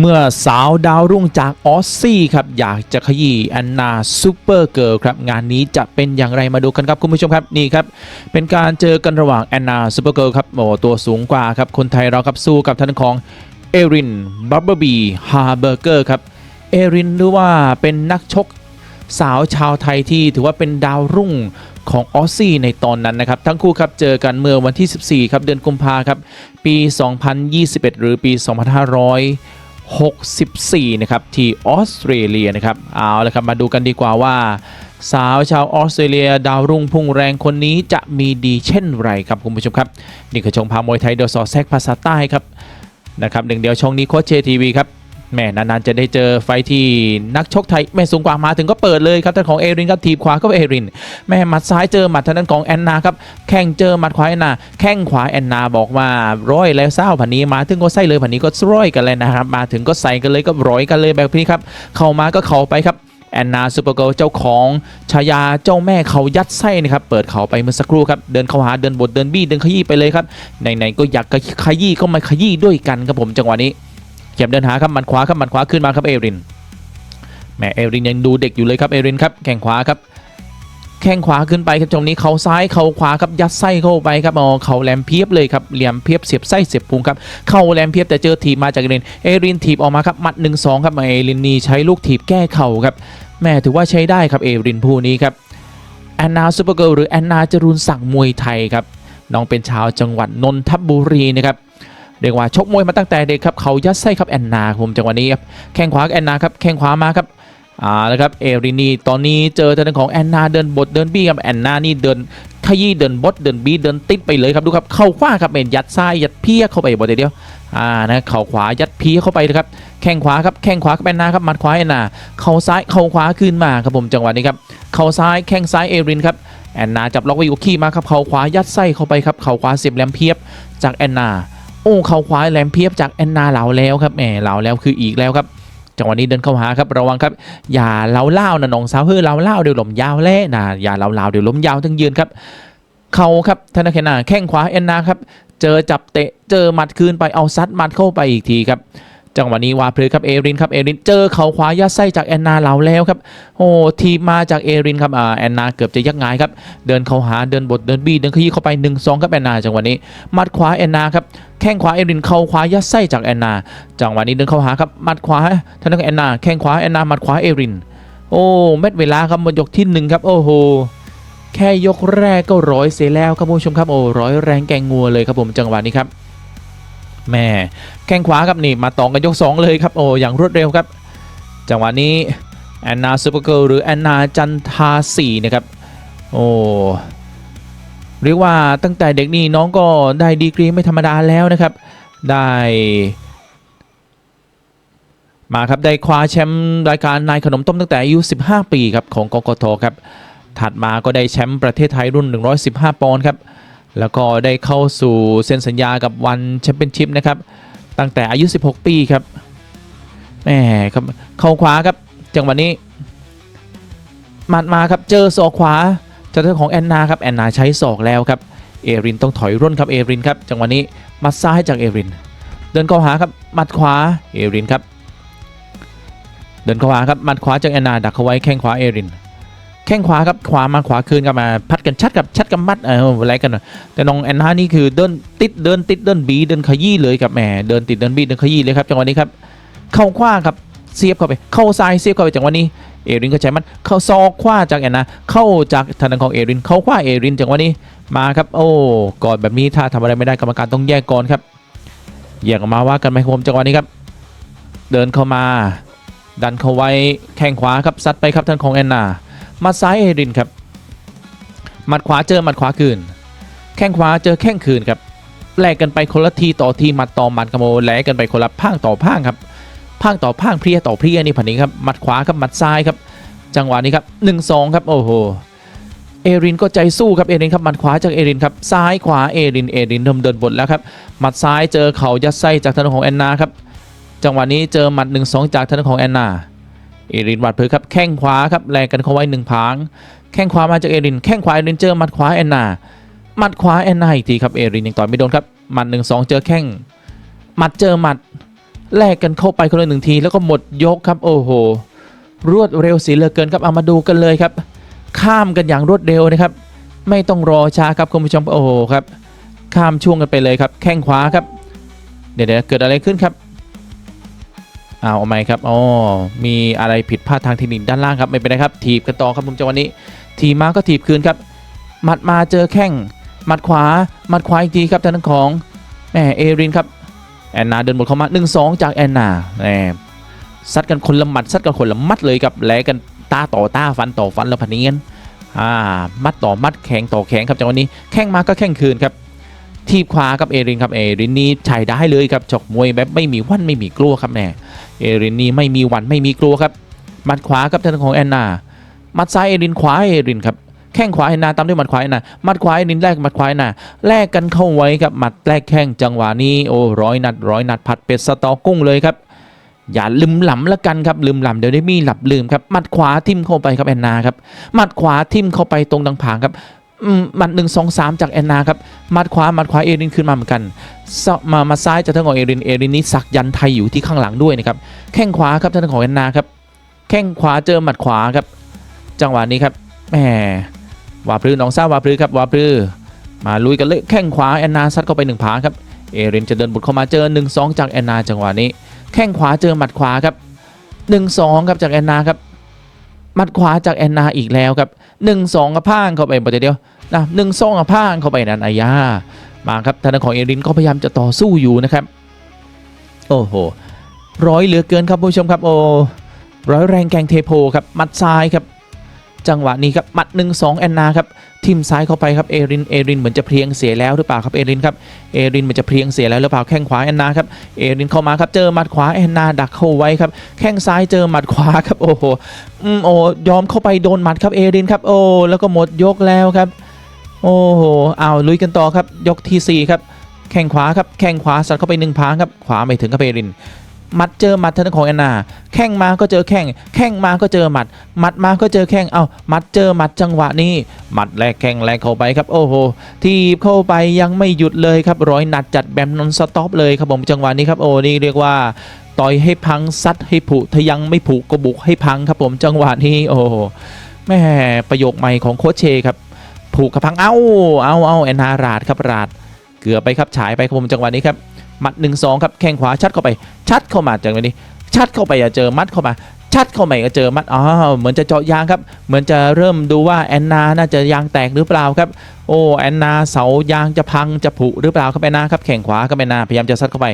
เมื่อสาวดาวรุ่งจากออสซี่ครับอยากจะขยี้แอนนาซูเปอร์เกิร์ลครับงานนี้จะเป็นอย่างไรมาดูกันครับคุณผู้ชมครับนี่ครับเป็นการเจอกันระหว่างแอนนาซูเปอร์เกิร์ลครับโอ้ตัวสูงกว่าครับคนไทยเราครับสู้กับท่านของเอรินบับเบิลบีฮาร์เบอร์เกอร์ครับเอรินหรือว่าเป็นนักชกสาวชาวไทยที่ถือว่าเป็นดาวรุ่งของออสซี่ในตอนนั้นนะครับ ทั้งคู่ครับเจอกันเมื่อวันที่ 14 ครับเดือนกุมภาครับปี 2021 หรือปี 2500 64 นะครับ ที่ออสเตรเลียนะครับเอาละครับมาดูกันดีกว่าว่า สาวชาวออสเตรเลียดาวรุ่งพุ่งแรงคนนี้จะมีดีเช่นไรครับคุณผู้ชมครับ นี่คือชงพามวยไทยเดยวสอแซกภาษาใต้ครับนะครับหนึ่งเดียวช่องนี้โคชเชทีวีครับ แม่นานๆจะได้เจอไฟที่นักชกไทยแม่สูงกว่ามาถึงก็เปิดเลยครับท่านของเอรินครับทีบขวาก็เอริน แม่หมัดซ้ายเจอหมัดทางด้านของแอนนาครับแข้งเจอหมัดขวาแอนนาแข้งขวาแอนนาบอกว่าร้อยแล้วเศร้าผันนี้มาถึงก็ใส่เลยผันนี้ก็ร้อยกันเลยนะครับมาถึงก็ใส่กันเลยก็ร้อยกันเลยแบบนี้ครับเข้ามาก็เข้าไปครับแอนนาซูเปอร์เกิลเจ้าของฉายาเจ้าแม่เขายัดไส้นะครับ เปิดเขาไปเมื่อสักครู่ครับ เดินเข้าหาเดินบดเดินบี้เดินขยี้ไปเลยครับไหนๆก็อยากขยี้ก็มาขยี้ด้วยกันครับผมจังหวะนี้ เข็มเดินหาครับหมัดขวาครับหมัดขวาขึ้นมาครับเอรินแหมเอรินยังดูเด็กอยู่เลยครับเอรินครับแข้งขวาครับแข้งขวาขึ้นไปครับตรงนี้เขาซ้ายเขาขวาครับยัดไส้เข้าไปครับอ๋อเขาแหลมเพียบเลยครับเหลี่ยมเพียบเสียบไส้เสียบพุงครับเข้าแหลมเพียบแต่เจอถีบมาจากเอรินเอรินถีบออกมาครับหมัดหนึ่งสองครับเอรินนี่ใช้ลูกถีบแก้เข่าครับแม่ถือว่าใช้ได้ครับเอรินผู้นี้ครับแอนนาซูเปอร์เกิลหรือแอนนาจรุนศักดิ์มวยไทยครับน้องเป็นชาวจังหวัดนนทบุรีนะครับ เรียกว่าชกมวยมาตั้งแต่เด็กครับเขายัดไส้ครับแอนนาครับผมจังหวะนี้ครับแข้งขวาแอนนาครับแข้งขวามาครับอ่าแล้วครับเอรินีตอนนี้เจอทางของแอนนาเดินบดเดินบี้ครับแอนนานี่เดินขยี้เดินบดเดินบี้เดินติดไปเลยครับดูครับเข้าขวาครับเป็นยัดซ้ายยัดเพี้ยเข้าไปบดเดียวอ่านะเข่าขวายัดเพี้ยเข้าไปนะครับแข้งขวาครับแข้งขวาครับแอนนาครับมัดขวาแอนนาเข่าซ้ายเข่าขวาขึ้นมาครับผมจังหวะนี้ครับเข่าซ้ายแข้งซ้ายเอรินครับแอนนาจับล็อกไว้อยู่ขี้มาครับเข่าขวายัดไส้เข้าไปครับเข่าขวาเสียบแหลมเพียบจากแอนนา โอ้เขาขวาแหลมเพียบจากแอนนาเหลาแล้วครับแหมเหลาแล้วคืออีกแล้วครับจังหวะนี้เดินเข้าหาครับระวังครับ อย่าเหลาเล่านะน้องสาวเฮ้ยเหลาเล่าเดี๋ยวหลมยาวแล่นะอย่าเหลาเล่าเดี๋ยวล้มยาวทั้งยืนครับเขาครับธนาคารแข้งขวาแอนนาครับ เจอจับเตะเจอหมัดคืนไปเอาซัดหมัดเข้าไปอีกทีครับ จังหวะนี้วาเพลครับเอรินครับเอรินเจอเข่าขวายัดไส้จากแอนนาเหลาแล้วครับโอ้ทีมาจากเอรินครับอ่าแอนนาเกือบจะยักงายครับเดินเข้าหาเดินบดเดินบี้เดินขยี้เข้าไป1นสองครับแอนนาจังหวะนี้มัดขวาแอนนาครับแข้งขวาเอรินเข้าขวายัดไส้จากแอนนา จังหวะนี้เดินเข้าหาครับมัดขวาทางด้านแอนนาแข้งขวาแอนนามัดขวาเอริน โอ้เม็ดเวลาครับหมดยกที่หนึ่งครับโอ้โหแค่ยกแรกก็ร้อยเสียแล้วครับคุณผู้ชมครับโอ้ร้อยแรงแกงงัวเลยครับผมจังหวะนี้ครับ แม่แข้งขวาครับนี่มาต่อกันยกสองเลยครับโอ้อย่างรวดเร็วครับ จังหวะนี้แอนนาซูเปอร์เกิลหรือแอนนาจันทาสีนะครับโอ้เรียกว่าตั้งแต่เด็กนี่น้องก็ได้ดีกรีไม่ธรรมดาแล้วนะครับ ได้มาครับได้คว้าแชมป์รายการนายขนมต้มตั้งแต่อายุ 15 ปีครับของกกทครับถัดมาก็ได้แชมป์ประเทศไทยรุ่น 115 ปอนด์ครับ แล้วก็ได้เข้าสู่เซ็นสัญญากับวันแชมเปี้ยนชิพนะครับ ตั้งแต่อายุ 16 ปีครับแหมครับเข้าขวาครับจังหวะนี้หมัดมาครับเจอศอกขวาจากทางของแอนนาครับแอนนาใช้ศอกแล้วครับเอรินต้องถอยร่นครับเอรินครับจังหวะนี้หมัดซ้ายจากเอริน เดินเข้าหาครับหมัดขวาเอรินครับเดินเข้าหาครับหมัดขวาจากแอนนาดักเขาไว้แข้งขวาเอริน แข้งขวาครับขวามาขวาคืนกลับมาพัดกันชัดกับชัดกับมัดเอออะไรกันแต่น้องแอนนานี่คือเดินติดเดินติดเดินบีเดินขยี้เลยครับแหมเดินติดเดินบีเดินขยี้เลยครับจังหวะนี้ครับเข้าขวาครับเสียบเข้าไปเข้าซ้ายเสียบเข้าไปจังหวะนี้เอรินก็ใช้มันเข้าซอกขวาจากแอนนาเข้าจากทางด้านของเอรินเข้าขวาเอรินจังหวะนี้มาครับโอ้กอดแบบนี้ถ้าทำอะไรไม่ได้กรรมการต้องแยกก่อนครับแยกออกมาว่ากันไหมครับผมจังหวะนี้ครับ เดินเข้ามา ดันเข้าไว้แข้งขวาครับซัดไปครับท่างของแอนนา มาซ้ายเอรินครับหมัดขวาเจอหมัดขวาคืน แข้งขวาเจอแข้งคืนครับแลกกันไปคนละทีต่อทีหมัดต่อหมัดกระโมแลกกันไปคนละพางต่อพางครับพางต่อพางเพลียต่อเพลียนี่ผันนี้ครับหมัดขวาครับหมัดซ้ายครับ จังหวะนี้ครับหนึ่งสองครับโอ้โหเอรินก็ใจสู้ครับเอรินครับหมัดขวาจากเอรินครับซ้ายขวาเอรินเอรินเริ่มเดินบทแล้วครับหมัดซ้ายเจอเข่ายัดไส้จากทางด้านของแอนนาครับจังหวะนี้เจอหมัดหนึ่งสองจากทางด้านของแอนนา เอรินวัดเผยครับแข้งขวาครับแลกกันเข้าไว้หนึ่งผางแข้งขวามาจากเอรินแข้งขวาเอรินเจอหมัดขวาแอนนาหมัดขวาแอนนาอีกทีครับเอรินยังต่อยไม่โดนครับหมัดหนึ่งสองเจอแข้งหมัดเจอหมัดแลกกันเข้าไปคนละหนึ่งทีแล้วก็หมดยกครับโอ้โหรวดเร็วสีเหลือเกินครับเอามาดูกันเลยครับ ข้ามกันอย่างรวดเร็วนะครับ ไม่ต้องรอช้าครับคุณผู้ชมโอ้โหครับ ข้ามช่วงกันไปเลยครับ แข้งขวาครับ เดี๋ยวเกิดอะไรขึ้นครับ อ้าวเอาไหมครับอ๋อมีอะไรผิดพลาดทางเทคนิคด้านล่างครับไม่เป็นไรครับถีบกันต่อครับมุมจังหวะนี้ทีมาก็ถีบคืนครับหมัดมาเจอแข้งหมัดขวาหมัดขวาอีกทีครับทางด้านของแหมเอรินครับแอนนาเดินหมดเข้ามา 1 2 จากแอนนาแหมซัดกันคนละหมัดซัดกันคนละมัดเลยครับแลกกันตาต่อตาฟันต่อฟันแล้วพันเนียนอ่ามัดต่อมัดแข็งต่อแข็งครับจังหวะนี้แข้งมาก็แข้งคืนครับทีบขวาครับเอรินครับเอรินนี่ใช้ได้เลยครับจอกมวยแบบไม่มีวันไม่มีกลัวครับแน่ เอรินนี่ไม่มีวันไม่มีกลัวครับหมัดขวาครับทางด้านของแอนนาหมัดซ้ายเอรินขวาเอรินครับแข้งขวาแอนนาตามด้วยหมัดขวาแอนนาหมัดขวาเอรินแลกหมัดขวาแอนนาแลกกันเข้าไว้ครับหมัดแลกแข้งจังหวะนี้โอ้ร้อยนัดร้อยนัดผัดเป็ดสตอกุ้งเลยครับอย่าลืมหลำละกันครับลืมหลำเดี๋ยวได้มีหลับลืมครับหมัดขวาทิ่มเข้าไปครับแอนนาครับหมัดขวาทิ่มเข้าไปตรงดังผางครับ หมัดหนึ่งสองสามจากแอนนาครับหมัดขวาหมัดขวาเอรินขึ้นมาเหมือนกันมามาซ้ายจากทางของเอรินเอรินนี้สักยันไทยอยู่ที่ข้างหลังด้วยนะครับแข้งขวาครับทางด้านของแอนนาครับแข้งขวาเจอหมัดขวาครับ จังหวะนี้ครับแหมวาพลือน้องซ่าวาพลือครับวาพลือมาลุยกันเลยแข้งขวาแอนนาซัดเข้าไปหนึ่งผาครับเอรินจะเดินบุกเข้ามาเจอ1นสองจากแอนนาจังหวะนี้ แข้งขวาเจอหมัดขวาครับ1นสองครับจากแอนนาครับ มัดขวาจากแอนนาอีกแล้วครับ1นสองกับพ่างเข้าไปประเดี๋ยวนะหนึ่งสองกับพ่างเข้าไปนันอายามาครับทางด้านของเอรินก็พยายามจะต่อสู้อยู่นะครับ โอ้โหร้อยเหลือเกินครับผู้ชมครับโอ้ร้อยแรงแกงเทโพครับมัดซ้ายครับ จังหวะนี้ครับหมัด1 2แอนนาครับทิมซ้ายเข้าไปครับเอรินเอรินเหมือนจะเพลียงเสียแล้วหรือเปล่าครับเอรินครับเอรินเหมือนจะเพลียงเสียแล้วหรือเปล่าแข้งขวาแอนนาครับเอรินเข้ามาครับเจอหมัดขวาแอนนาดักเข้าไว้ครับแข้งซ้ายเจอหมัดขวาครับโอ้โหอืมโอ้ยอมเข้าไปโดนหมัดครับเอรินครับโอ้แล้วก็หมดยกแล้วครับ โอ้โหเอาลุยกันต่อครับยกที่สี่ครับแข้งขวาครับแข้งขวาสัดเข้าไปหนึ่งพางครับขวาไม่ถึงครับเอริน มัดเจอหมัดทางด้านของแอนนา แข้งมาก็เจอแข้ง แข้งมาก็เจอหมัด หมัดมาก็เจอแข้ง เอ้าหมัดเจอหมัดจังหวะนี้ หมัดแรกแข้งแรกเข้าไปครับโอ้โหทีบเข้าไปยังไม่หยุดเลยครับร้อยนัดจัดแบบนอนสต็อปเลยครับผมจังหวะนี้ครับโอ้นี่เรียกว่าต่อยให้พังซัดให้ผุถ้ายังไม่ผุก็บุกให้พังครับผมจังหวะนี้โอ้โหแม่ประโยคใหม่ของโคชเชครับผูกกับพังเอ้าเอาเอาแอนนาราดครับราดเกือบไปครับฉายไปครับผมจังหวะนี้ครับ หมัดหนึ่งสองครับแข้งขวาชัดเข้าไป ชัดเข้ามาจากนี้ ชัดเข้าไปอะเจอมัดเข้ามา ชัดเข้าไปก็เจอมัดอ๋อเหมือนจะเจาะยางครับ เหมือนจะเริ่มดูว่าแอนนาน่าจะยางแตกหรือเปล่าครับโอ้แอนนาเสายางจะพังจะผุหรือเปล่าครับแอนนาครับแข้งขวาครับแอนนาพยายามจะซัดเข้าไป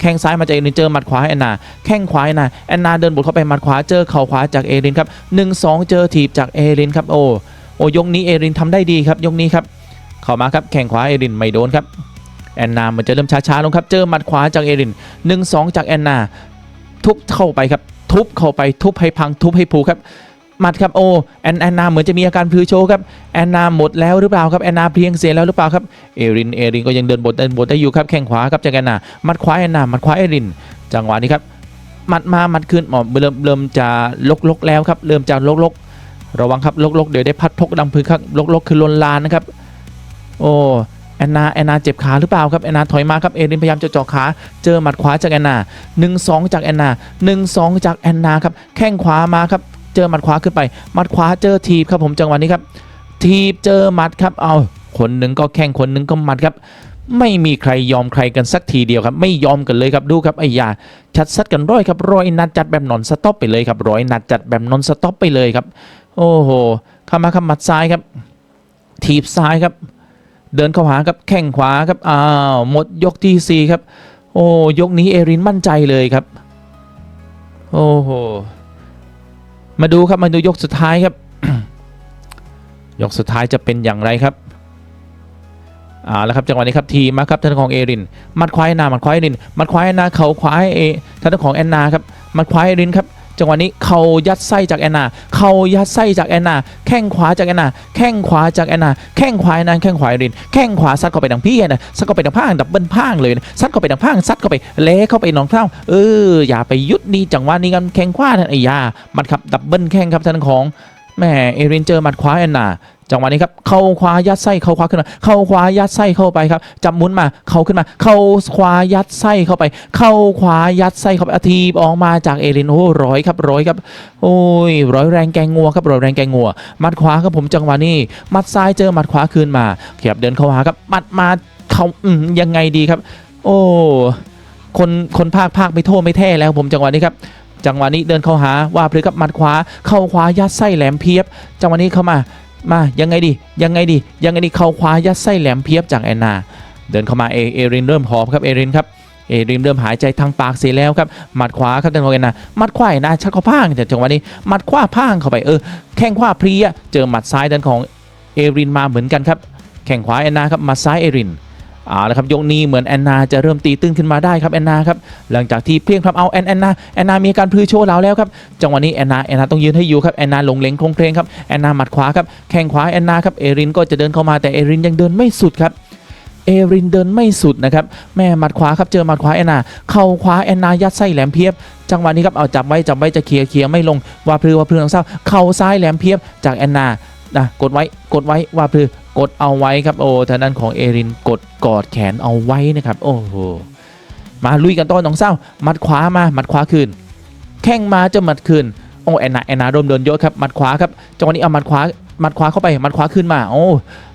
แข้งซ้ายมาจากเอรินเจอหมัดขวาให้แอนนาแข้งขวาแอนนาแอนนาเดินบุกเข้าไปหมัดขวาเจอเข่าขวาจากเอรินครับหนึ่งสองเจอถีบจากเอรินครับโอ้โอ้ยกนี้เอรินทำได้ดีครับยกนี้ครับเข้ามาครับแข้งขวาเอรินไม่โดนครับ แอนนาเหมือนจะเริ่มช้าๆลงครับเจอหมัดขวาจากเอริน1 2 จากแอนนา ทุบเข้าไปครับ ทุบเข้าไปทุบให้พังทุบให้ผูครับหมัดครับโอแอนแอนนาเหมือนจะมีอาการพลือโชครับแอนนาหมดแล้วหรือเปล่าครับแอนนาเพียงเสียแล้วหรือเปล่าครับเอรินเอรินก็ยังเดินบทเดินบทได้อยู่ครับแข้งขวาครับจากแอนนาหมัดขวาแอนนาหมัดขวาเอริน จังหวะนี้ครับหมัดมาหมัดขึ้นหมอเริ่มเริ่มจะลกลกแล้วครับเริ่มจะลกลกระวังครับลกลกเดี๋ยวได้พัดพกดังพึงครับลกลกคือลนลานนะครับ โอ้ แอนนาแอนนาเจ็บขาหรือเปล่าครับแอนนาถอยมาครับเอรินพยายามจะเจาะขาเจอหมัดขวาจากแอนนา1 2 จากแอนนา1 2 จากแอนนาครับแข้งขวามาครับเจอหมัดขวาขึ้นไปหมัดขวาเจอทีบครับผมจังหวะนี้ครับทีบเจอหมัดครับเอาคนหนึ่งก็แข้งคนหนึ่งก็หมัดครับไม่มีใครยอมใครกันสักทีเดียวครับ ไม่ยอมกันเลยครับดูครับไอ้ยาชัดซัดกันร้อยครับร้อยนัดจัดแบบนอนสต็อปไปเลยครับร้อยนัดจัดแบบนอนสต็อปไปเลยครับ โอ้โหเข้ามาครับหมัดซ้ายครับ ทีบซ้ายครับ เดินเข้าหาครับแข้งขวาครับอ้าวหมดยกที่สี่ครับ โอ้ยกนี้เอรินมั่นใจเลยครับ โอ้โหมาดูครับมาดูยกสุดท้ายครับ ยกสุดท้ายจะเป็นอย่างไรครับเอ่าแล้วครับจังหวะนี้ครับทีมาครับทางด้านของเอรินหมัดควายนาหมัดควายเอรินหมัดควายนาเขาควายเอทางด้านของแอนนาครับหมัดควายเอรินครับ จังหวะนี้เขายัดไส้จากแอนนาเขายัดไส้จากแอนนา แข้งขวาจากแอนนา แข้งขวาจากแอนนา แข้งขวาแอนนาแข้งขวาเอริน แข้งขวาซัดเข้าไปดังพี่แอนนาซัดเข้าไปดังพางดับเบิลพางเลยนะซัดเข้าไปดังพางซัดเข้าไปเละเข้าไปน้องเท้าเอออย่าไปยุดนี่จังหวะนี้กันแข้งขวานั่นไอ้ยามันครับดับเบิลแข้งครับท่านของแม่เอรินเจอหมัดขวาแอนนา จังหวะนี้ครับเข้าขวายัดไส้เข้าขวาขึ้นมาเข้าขวายัดไส้เข้าไปครับจับหมุนมาเข้าขึ้นมา เข้าขวายัดไส้เข้าไป เข้าขวายัดไส้เข้าไปอาทีบออกมาจากเอรินโอ้ร้อยครับร้อยครับโอ้ยร้อยแรงแกงงัวครับร้อยแรงแกงงัวมัดขวาครับผมจังหวะนี้มัดซ้ายเจอมัดขวาคืนมาขยับเดินเข้าหาครับมัดมาเขาอืมยังไงดีครับ โอ้คนคนภาคภาคไม่โทษไม่แท้แล้วผมจังหวะนี้ครับจังหวะนี้เดินเข้าหาว่าพลึกกับมัดขวา เข้าขวายัดไส้แหลมเพียบ จังหวะนี้เข้ามา มายังไงดียังไงดียังไงดีเข่าขวายัดไส้แหลมเพียบจากแอนนา เดินเข้ามาเอเอรินเริ่มหอบครับเอรินครับเอรินเริ่มหายใจทางปากเสียแล้วครับหมัดขวาครับเดินเข้าไปนะหมัดขวาแอนนาชักเขาพางแต่จังหวะนี้หมัดขวาพางเข้าไปเออแข้งขวาเพลียเจอหมัดซ้ายด้านของเอรินมาเหมือนกันครับแข้งขวาแอนนาครับหมัดซ้ายเอริน เอาละครับยกนี้เหมือนแอนนาจะเริ่มตีตึงขึ้นมาได้ครับแอนนาครับหลังจากที่เพียงพลับเอาแอนแอนนาแอนนามีอาการพลือโชว์แล้วแล้วครับจังหวะนี้แอนนาแอนนาต้องยืนให้อยู่ครับแอนนาหลงเลงโครงเพลงครับแอนนาหมัดขวาครับแข้งขวาแอนนาครับเอรินก็จะเดินเข้ามาแต่เอรินยังเดินไม่สุดครับเอรินเดินไม่สุดนะครับแม่หมัดขวาครับเจอหมัดขวาแอนนาเข่าขวาแอนนายัดไส้แหลมเพียบ จังหวะนี้ครับเอาจับไว้จับไว้จะเคลียร์เคลียร์ไม่ลงว่าพลือว่าพลือน้องเศร้าเข่าซ้ายแหลมเพียบจากแอนนานะกดไว้กดไว้ว่าพลือ กดเอาไว้ครับโอ้ทางด้านของเอรินกดกอดแขนเอาไว้นะครับโอ้โหมาลุยกันต่อน้องเศร้าหมัดขวามาหมัดขวาคืนแข้งมาจะหมัดคืนโอ้แอนนาแอนนาโดนโดนเยอะครับหมัดขวาครับจังหวะนี้เอาหมัดขวาหมัดขวาเข้าไปหมัดขวาขึ้นมาโอ้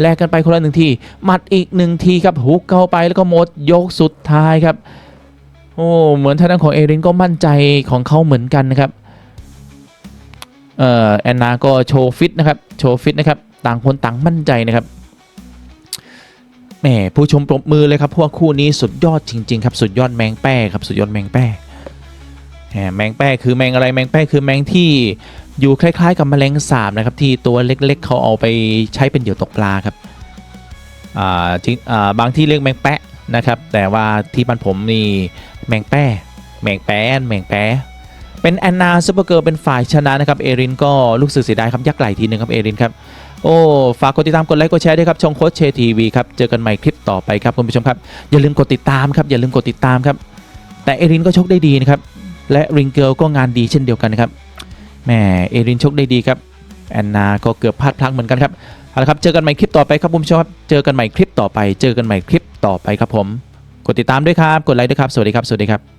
แลกกันไปคนละหนึ่งทีหมัดอีกหนึ่งทีครับฮุกเข้าไปแล้วก็หมดยกสุดท้ายครับโอ้เหมือนทางด้านของเอรินก็มั่นใจของเขาเหมือนกันนะครับเอ่อแอนนาก็โชว์ฟิตนะครับโชว์ฟิตนะครับ ต่างคนต่างมั่นใจนะครับแหมผู้ชมปรบมือเลยครับพวกคู่นี้สุดยอดจริง ๆ ครับ สุดยอดแมงแป้ครับสุดยอดแมงแป้แหมแมงแป้คือแมงอะไรแมงแป้คือแมงที่อยู่คล้าย ๆ กับแมลงสาบนะครับที่ตัวเล็กๆ เขาเอาไปใช้เป็นเหยื่อตกปลาครับอ่าทีอ่าบางที่เรียกแมงแปะนะครับ แต่ว่าที่บ้านผมนี่แมงแป้แมงแป้นแมงแป้เป็นแอนนาซูเปอร์เกิร์ลเป็นฝ่ายชนะนะครับเอรินก็ลูกสื่อเสียดายครับยักไหลทีหนึ่งครับเอรินครับ โอ้ฝากกดติดตามกดไลค์กดแชร์ด้วยครับช่องโค้ชเชทีวีครับเจอกันใหม่คลิปต่อไปครับคุณผู้ชมครับอย่าลืมกดติดตามครับอย่าลืมกดติดตามครับแต่เอรินก็ชกได้ดีนะครับและริงเกิลก็งานดีเช่นเดียวกันนะครับแหมเอรินชกได้ดีครับแอนนาก็เกือบพลาดพลั้งเหมือนกันครับเอาละครับเจอกันใหม่คลิปต่อไปครับคุณผู้ชมครับเจอกันใหม่คลิปต่อไป เจอกันใหม่คลิปต่อไปครับผม กดติดตามด้วยครับ กดไลค์ด้วยครับ สวัสดีครับ สวัสดีครับ